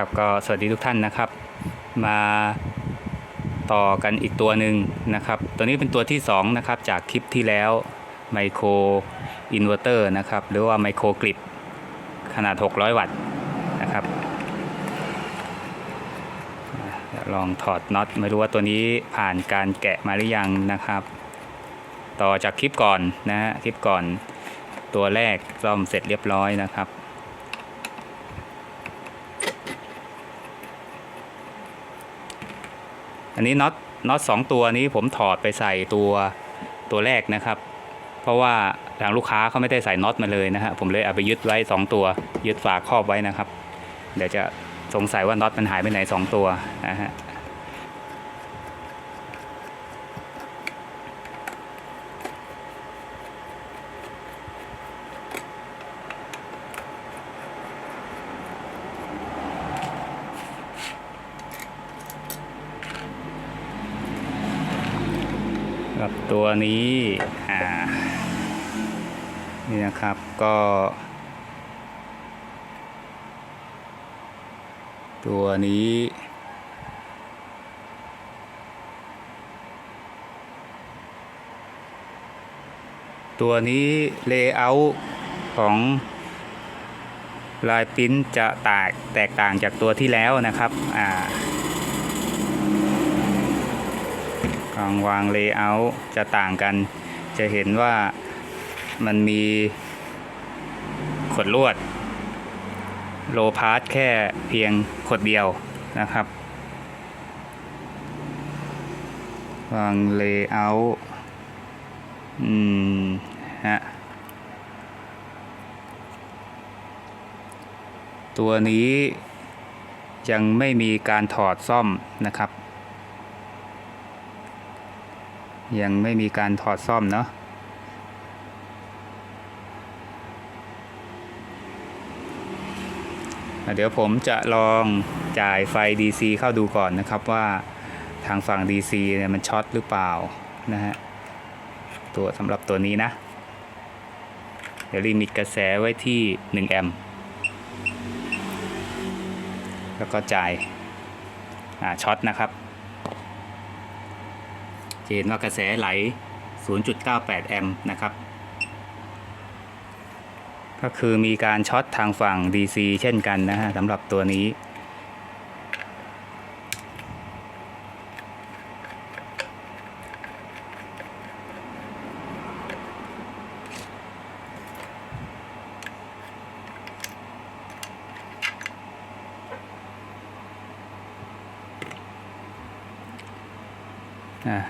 นะครับ ก็สวัสดีทุกท่านนะครับ มาต่อกันอีกตัวหนึ่งนะครับ ตัวนี้เป็นตัวที่2นะครับจากคลิปที่แล้วไมโครอินเวอร์เตอร์นะครับ หรือว่าไมโครกริดขนาด 600 วัตต์นะครับลองถอดน็อตไม่รู้ว่าตัวนี้ผ่านการแกะมาหรือยังนะครับ ต่อจากคลิปก่อนนะฮะคลิปก่อนตัวแรกซ่อมเสร็จเรียบร้อยนะครับ อันนี้น็อตน็อตสองตัวนี้ผมถอดไปใส่ตัวตัวแรกนะครับ เพราะว่าทางลูกค้าเขาไม่ได้ใส่น็อตมาเลยนะฮะผมเลยเอาไปยึดไว้ 2 ตัว ยึดฝาครอบไว้นะครับ เดี๋ยวจะสงสัยว่าน็อตมันหายไปไหน 2 ตัวนะฮะ กับตัวนี้อ่านี่นะครับก็ ตัวนี้ ตัวนี้เลเยอร์ของลายปิ้นจะแตกแตกต่างจากตัวที่แล้วนะครับ อ่า การวางเลเยอร์จะต่างกัน จะเห็นว่ามันมีขดลวด โลพาร์ทแค่เพียงขดเดียวนะครับ วางเลเยอร์อืมฮะตัวนี้ยังไม่มีการถอดซ่อมนะครับ ยังไม่มีการถอดซ่อมเนาะเดี๋ยวผมจะลองจ่ายไฟ DC เข้าดูก่อนนะครับว่าทางฝั่ง DC เนี่ยมันช็อตหรือเปล่านะฮะตัวสำหรับตัวนี้นะ เดี๋ยวลิมิตกระแสไว้ที่ 1 แอมป์แล้วก็จ่ายอ่าช็อตนะครับ เห็นว่ากระแสไหล 0.98 แอมป์นะครับ ก็คือมีการช็อตทางฝั่ง DC เช่นกันนะฮะสำหรับตัวนี้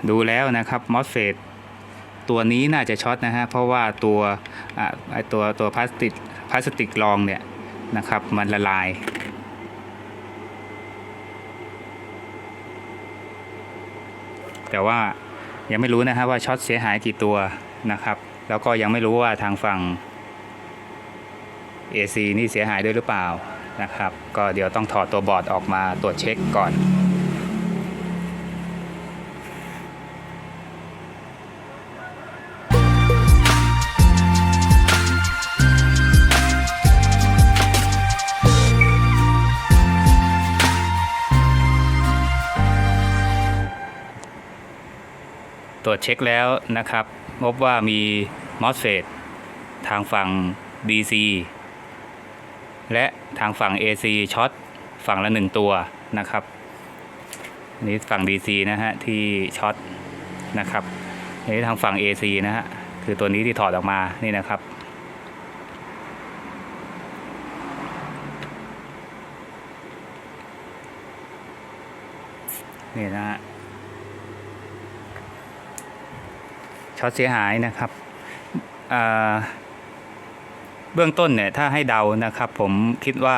ดูแล้วนะครับ MOSFET ตัวนี้น่าจะช็อตนะฮะเพราะว่าตัวอะไอตัวตัวพลาสติกพลาสติกรองเนี่ยนะครับมันละลายแต่ว่ายังไม่รู้นะฮะว่าช็อตเสียหายกี่ตัวนะครับ แล้วก็ยังไม่รู้ว่าทางฝั่ง AC นี่เสียหายด้วยหรือเปล่านะครับ ก็เดี๋ยวต้องถอดตัวบอร์ดออกมาตรวจเช็คก่อน ตรวจเช็คแล้วนะครับ พบว่ามี MOSFET ทางฝั่ง DC และทางฝั่ง AC ช็อตฝั่งละหนึ่งตัวนะครับนนี้ฝั่ง DC นะฮะที่ช็อตนะครับนนี้ทางฝั่ง AC นะฮะคือตัวนี้ที่ถอดออกมานี่นะครับนี่นะฮะ ช็อตเสียหายนะครับเบื้องต้นเนี่ยถ้าให้เดานะครับ ผมคิดว่า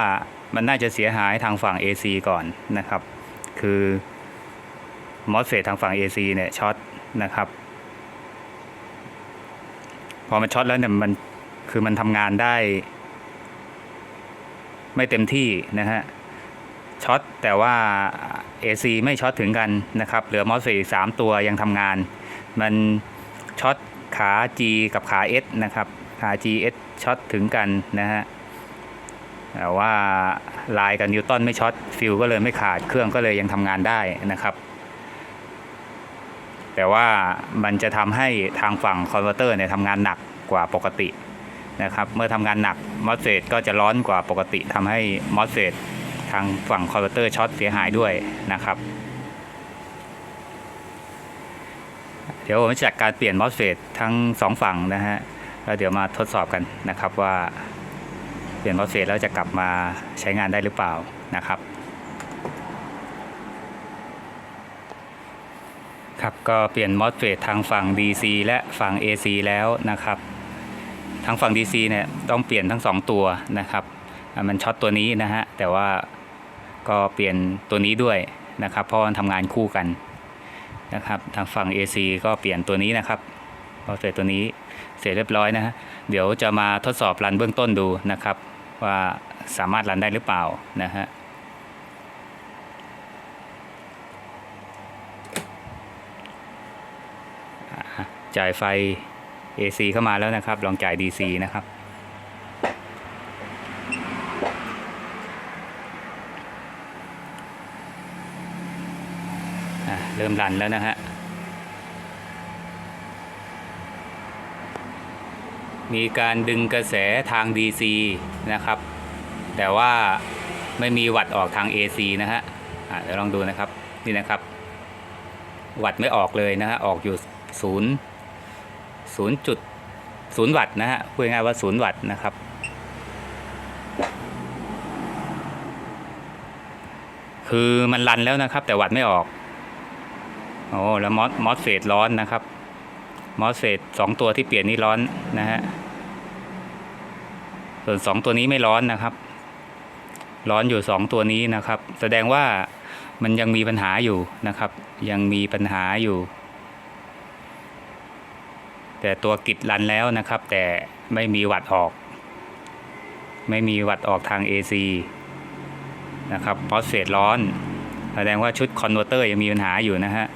มันน่าจะเสียหายทางฝั่ง AC ก่อนนะครับ คือมอสเฟททางฝั่ง AC เนี่ยช็อตนะครับ พอมันช็อตแล้วเนี่ยมันคือมันทำงานได้ ไม่เต็มที่นะฮะช็อตแต่ว่า AC ไม่ช็อตถึงกันนะครับ เหลือมอสเฟทสามตัวยังทำงาน มัน ช็อตขา G กับขา S นะครับ ขา GS ช็อตถึงกันนะฮะแต่ว่าลายกับนิวตันไม่ช็อตฟิลก็เลยไม่ขาดเครื่องก็เลยยังทำงานได้นะครับ แต่ว่ามันจะทำให้ทางฝั่งคอนเวอร์เตอร์เนี่ยทำงานหนักกว่าปกตินะครับ เมื่อทำงานหนักมอสเฟตก็จะร้อนกว่าปกติทำให้มอสเฟตทางฝั่งคอนเวอร์เตอร์ช็อตเสียหายด้วยนะครับ เดี๋ยวผมจะจัดการเปลี่ยนมอสเฟตทั้งสองฝั่งนะฮะแล้วเดี๋ยวมาทดสอบกันนะครับว่าเปลี่ยนมอสเฟตแล้วจะกลับมาใช้งานได้หรือเปล่านะครับ ครับก็เปลี่ยนมอสเฟตทางฝั่ง DC และฝั่ง AC แล้วนะครับ ทางฝั่ง DC เนี่ยต้องเปลี่ยนทั้งสองตัวนะครับอะมันช็อตตัวนี้นะฮะแต่ว่าก็เปลี่ยนตัวนี้ด้วยนะครับ เพราะมันทำงานคู่กัน นะครับ ทางฝั่ง AC ก็เปลี่ยนตัวนี้นะครับมอสเฟตตัวนี้เสร็จเรียบร้อยนะฮะเดี๋ยวจะมาทดสอบรันเบื้องต้นดูนะครับ ว่าสามารถรันได้หรือเปล่านะฮะจ่ายไฟ AC เข้ามาแล้วนะครับ ลองจ่าย DC นะครับ เริ่มรันแล้วนะฮะ มีการดึงกระแสทาง DC นะครับ แต่ว่าไม่มีวัดออกทาง AC นะฮะะเดี๋ยวลองดูนะครับ นี่นะครับ วัดไม่ออกเลยนะฮะ ออกอยู่ศูนย์ศูนย์จุดศูนย์วัตต์นะฮะ พูดง่ายว่าศูนย์วัตต์นะครับคือมันรันแล้วนะครับ แต่วัตต์ไม่ออก โอ้แล้วมอสมอสเฟตร้อนนะครับ มอสเฟตสองตัวที่เปลี่ยนนี่ร้อนนะฮะส่วนสองตัวนี้ไม่ร้อนนะครับ ร้อนอยู่สองตัวนี้นะครับ แสดงว่ามันยังมีปัญหาอยู่นะครับ ยังมีปัญหาอยู่ แต่ตัวกิจรันแล้วนะครับ แต่ไม่มีวัดออก ไม่มีวัดออกทาง AC นะครับพอสเฟตร้อน แสดงว่าชุดคอนเวอร์เตอร์ยังมีปัญหาอยู่นะฮะ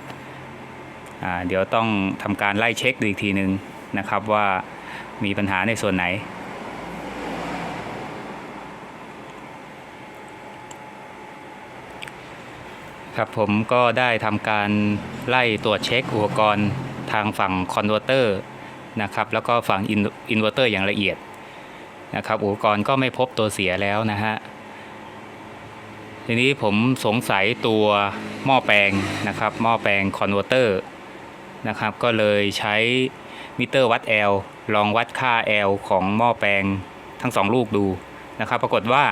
เดี๋ยวต้องทำการไล่เช็คดูอีกทีหนึ่งนะครับว่ามีปัญหาในส่วนไหน ครับผมก็ได้ทำการไล่ตรวจเช็คอุปกรณ์ทางฝั่งคอนเวอร์เตอร์นะครับแล้วก็ฝั่งอินเวอร์เตอร์อย่างละเอียดนะครับอุปกรณ์ก็ไม่พบตัวเสียแล้วนะฮะทีนี้ผมสงสัยตัวหม้อแปลงนะครับหม้อแปลงคอนเวอร์เตอร์ นะครับ ก็เลยใช้มิเตอร์วัด L ลองวัดค่า L ของหม้อแปลงทั้งสองลูกดูนะครับ ปรากฏว่า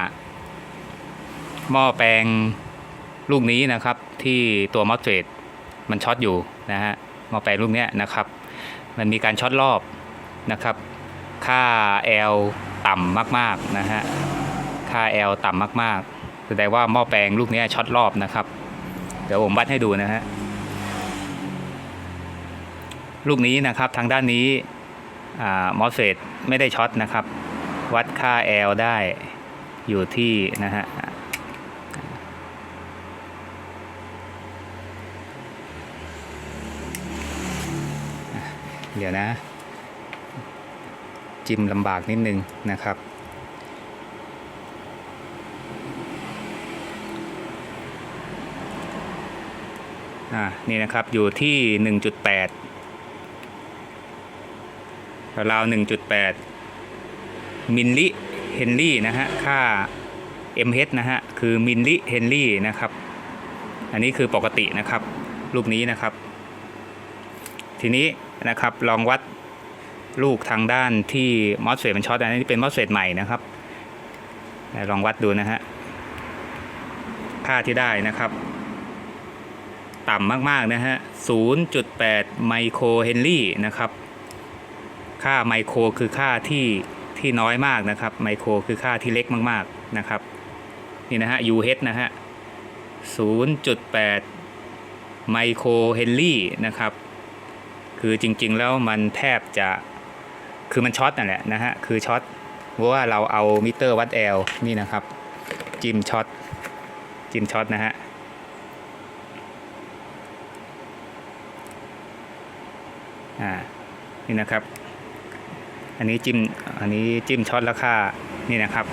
หม้อแปลงลูกนี้นะครับที่ตัวมอสเฟตมันช็อตอยู่นะฮะหม้อแปลงลูกเนี้ยนะครับ มันมีการช็อตรอบนะครับ ค่า L ต่ำมากๆนะฮะค่า L ต่ำมากๆแสดงว่าหม้อแปลงลูกนี้ช็อตรอบนะครับ เดี๋ยวผมวัดให้ดูนะฮะ ลูกนี้นะครับทางด้านนี้มอสเฟตไม่ได้ช็อตนะครับ วัดค่า L ได้อยู่ที่นะฮะเดี๋ยวนะ จิ้มลำบากนิดนึงนะครับ อ่า นี่นะครับอยู่ที่ 1.8 ราว 1.8 มิลลิเฮนรี่นะฮะ ค่า mH นะฮะ คือมิลลิเฮนรี่นะครับ อันนี้คือปกตินะครับ รูปนี้นะครับ ทีนี้นะครับลองวัดลูกทางด้านที่มอสเฟตมันช็อตอันนี้เป็นมอสเฟตใหม่นะครับ ลองวัดดูนะฮะ ค่าที่ได้นะครับ ต่ำมาก ๆ นะฮะ 0.8 ไมโครเฮนรี่นะครับ ค่าไมโครคือค่าที่ที่น้อยมากนะครับ ไมโครคือค่าที่เล็กมากๆนะครับ นี่นะฮะ UH นะฮะ 0.8 ไมโครเฮนรี่นะครับ คือจริงๆแล้วมันแทบจะคือมันช็อตนั่นแหละนะฮะ คือช็อตเพราะว่าเราเอามิเตอร์วัดแอลนี่นะครับ จิ้มช็อตจิ้มช็อตนะฮะอ่านี่นะครับ อันนี้จิ้มอันนี้จิ้มช็อตแล้วค่านี่นะครับ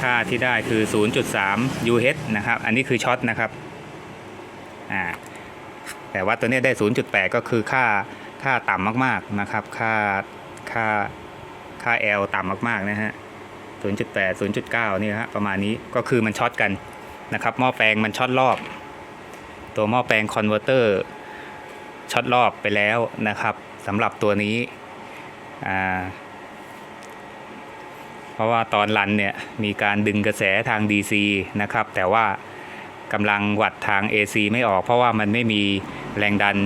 ค่าที่ได้คือ 0.3 UH นะครับ อันนี้คือช็อตนะครับอ่าแต่ว่าตัวนี้ยได้ 0.8 ก็คือค่าค่าต่ำมากๆนะครับ ค่าค่าค่า L ต่ำมากๆนะฮะ 0.8 0.9 นี่ฮะประมาณนี้ก็คือมันช็อตกันนะครับหม้อแปลงมันช็อตรอบ ตัวหม้อแปลงคอนเวอร์เตอร์ช็อตรอบไปแล้วนะครับสำหรับตัวนี้ อ่าเพราะว่าตอนรันเนี่ยมีการดึงกระแสทาง DC นะครับ แต่ว่ากำลังวัดทาง AC ไม่ออก เพราะว่ามันไม่มีแรงดัน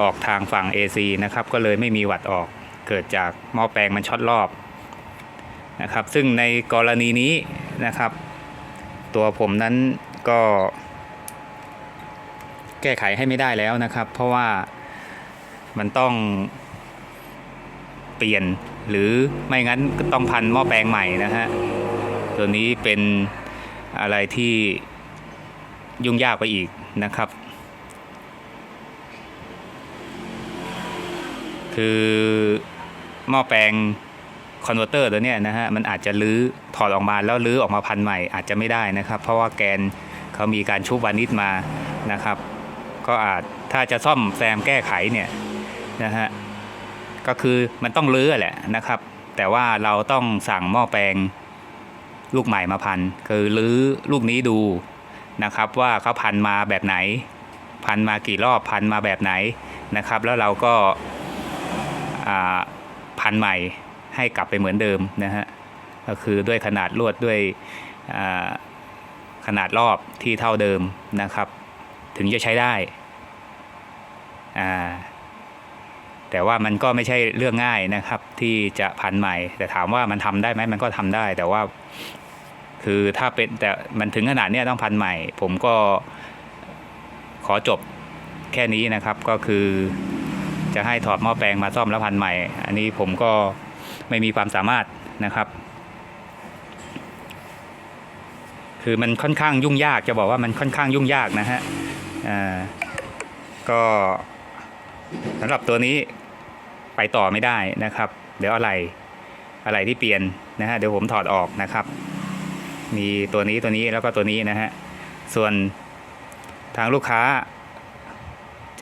ออกทางฝั่ง AC นะครับ ก็เลยไม่มีวัดออกเกิดจากหม้อแปลงมันช็อตรอบนะครับ ซึ่งในกรณีนี้นะครับ ตัวผมนั้นก็ แก้ไขให้ไม่ได้แล้วนะครับ เพราะว่ามันต้อง ปลี่ยน หรือไม่งั้นก็ต้องพันหม้อแปลงใหม่นะฮะตัวนี้เป็นอะไรที่ยุ่งยากไปอีกนะครับ คือหม้อแปลงคอนเวอร์เตอร์ตัวเนี้ยนะฮะมันอาจจะลื้อถอดออกมาแล้วลื้อออกมาพันใหม่อาจจะไม่ได้นะครับ เพราะว่าแกนเขามีการชุบวานิชมานะครับ ก็อาจถ้าจะซ่อมแซมแก้ไขเนี่ยนะฮะ ก็คือมันต้องลื้อแหละนะครับ แต่ว่าเราต้องสั่งหม้อแปลงลูกใหม่มาพัน คือลื้อลูกนี้ดูนะครับ ว่าเขาพันมาแบบไหน พันมากี่รอบพันมาแบบไหนนะครับ แล้วเราก็พันใหม่ให้กลับไปเหมือนเดิมนะฮะก็คือด้วยขนาดลวดด้วยขนาดรอบที่เท่าเดิมนะครับ ถึงจะใช้ได้อ่า แต่ว่ามันก็ไม่ใช่เรื่องง่ายนะครับ ที่จะพันใหม่ แต่ถามว่ามันทำได้ไหมมันก็ทำได้ แต่ว่า คือถ้าเป็นแต่มันถึงขนาดนี้ต้องพันใหม่ ผมก็ขอจบแค่นี้นะครับ ก็คือจะให้ถอดหม้อแปลงมาซ่อมแล้วพันใหม่ อันนี้ผมก็ไม่มีความสามารถนะครับ คือมันค่อนข้างยุ่งยากจะบอกว่ามันค่อนข้างยุ่งยากนะฮะอ่าก็สำหรับตัวนี้ ไปต่อไม่ได้นะครับ เดี๋ยวอะไรอะไรที่เปลี่ยนนะฮะเดี๋ยวผมถอดออกนะครับ มีตัวนี้ตัวนี้แล้วก็ตัวนี้นะฮะส่วนทางลูกค้า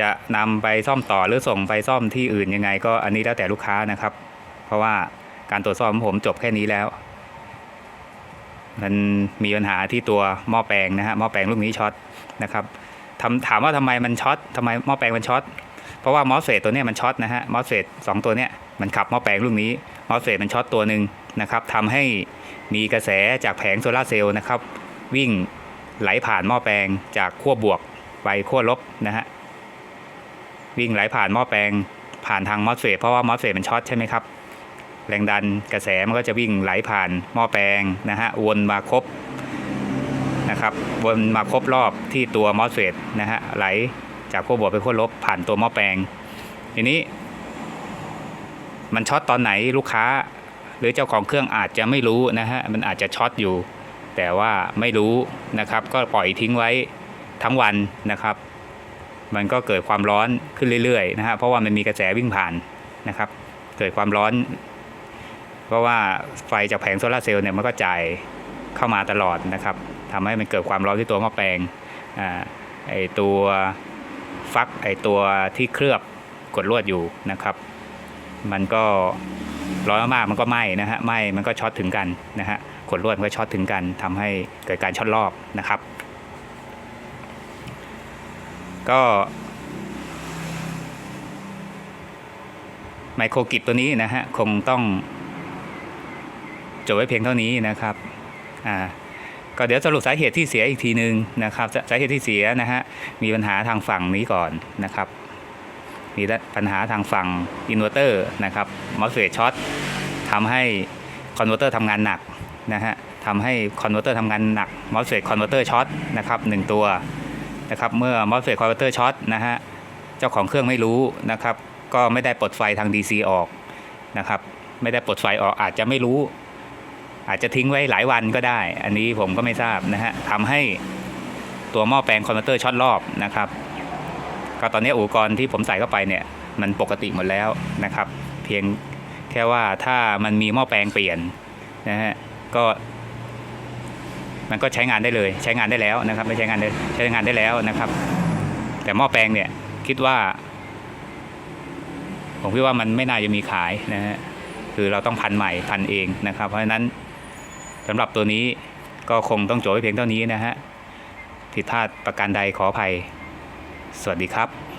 จะนำไปซ่อมต่อหรือส่งไปซ่อมที่อื่นยังไง ก็อันนี้แล้วแต่ลูกค้านะครับ เพราะว่าการตรวจสอบของผมจบแค่นี้แล้ว มันมีปัญหาที่ตัวหม้อแปลงนะฮะหม้อแปลงลูกนี้ช็อตนะครับทำถามว่าทำไมมันช็อตทำไมหม้อแปลงมันช็อต เพราะว่ามอสเฟตตัวนี้มันช็อตนะฮะมอสเฟตสองตัวเนี้ยมันขับหม้อแปลงลูกนี้มอสเฟตมันช็อตตัวหนึ่งนะครับทำให้มีกระแสจากแผงโซลาร์เซลล์นะครับวิ่งไหลผ่านหม้อแปลงจากขั้วบวกไปขั้วลบนะฮะวิ่งไหลผ่านหม้อแปลงผ่านทางมอสเฟตเพราะว่ามอสเฟตมันช็อตใช่ไหมครับแรงดันกระแสมันก็จะวิ่งไหลผ่านหม้อแปลงนะฮะวนมาครบนะครับวนมาครบรอบที่ตัวมอสเฟตนะฮะไหล จากขั้วบวกไปขั้วลบผ่านตัวหม้อแปลง ทีนี้ มันช็อตตอนไหนลูกค้า หรือเจ้าของเครื่องอาจจะไม่รู้นะฮะมันอาจจะช็อตอยู่ แต่ว่าไม่รู้นะครับ ก็ปล่อยทิ้งไว้ทั้งวันนะครับ มันก็เกิดความร้อนขึ้นเรื่อยๆนะฮะเพราะว่ามันมีกระแสวิ่งผ่านนะครับ เกิดความร้อน เพราะว่าไฟจากแผงโซลาเซลล์เนี่ยมันก็จ่ายเข้ามาตลอดนะครับทำให้มันเกิดความร้อนที่ตัวหม้อแปลงอ่าไอตัว ฟักไอตัวที่เคลือบกดลวดอยู่นะครับ มันก็ร้อนมากมันก็ไหม้นะฮะไหม้มันก็ช็อตถึงกันนะฮะกดลวดมันก็ช็อตถึงกันทำให้เกิดการช็อตรอบนะครับ ก็ไมโครกิจตัวนี้นะฮะคงต้องจบไว้เพียงเท่านี้นะครับอ่า ก็เดี๋ยวสรุปสาเหตุที่เสียอีกทีหนึ่งนะครับสาสาเหตุที่เสียนะฮะมีปัญหาทางฝั่งนี้ก่อนนะครับ มีปัญหาทางฝั่งอินเวอร์เตอร์นะครับมอสเฟตช็อตทำให้คอนเวอร์เตอร์ทำงานหนักนะฮะทำให้คอนเวอร์เตอร์ทำงานหนักมอสเฟตคอนเวอร์เตอร์ช็อตนะครับหนึ่งตัวนะครับเมื่อมอสเฟตคอนเวอร์เตอร์ช็อตนะฮะเจ้าของเครื่องไม่รู้นะครับก็ไม่ได้ปลดไฟทาง DC ออกนะครับไม่ได้ปลดไฟออกอาจจะไม่รู้ อาจจะทิ้งไว้หลายวันก็ได้ อันนี้ผมก็ไม่ทราบนะฮะทำให้ตัวหม้อแปลงคอนเวอเตอร์ช็อตรอบนะครับ ก็ตอนนี้อุปกรณ์ที่ผมใส่เข้าไปเนี่ยมันปกติหมดแล้วนะครับ เพียงแค่ว่าถ้ามันมีหม้อแปลงเปลี่ยนนะฮะก็มันก็ใช้งานได้เลย ใช้งานได้แล้วนะครับ ไม่ใช้งานได้ใช้งานได้แล้วนะครับ แต่หม้อแปลงเนี่ยคิดว่า ผมคิดว่ามันไม่น่าจะมีขายนะฮะคือเราต้องพันใหม่พันเองนะครับ เพราะฉะนั้น สำหรับตัวนี้ก็คงต้องจบไว้เพียงเท่านี้นะฮะผิดพลาดประการใดขออภัย สวัสดีครับ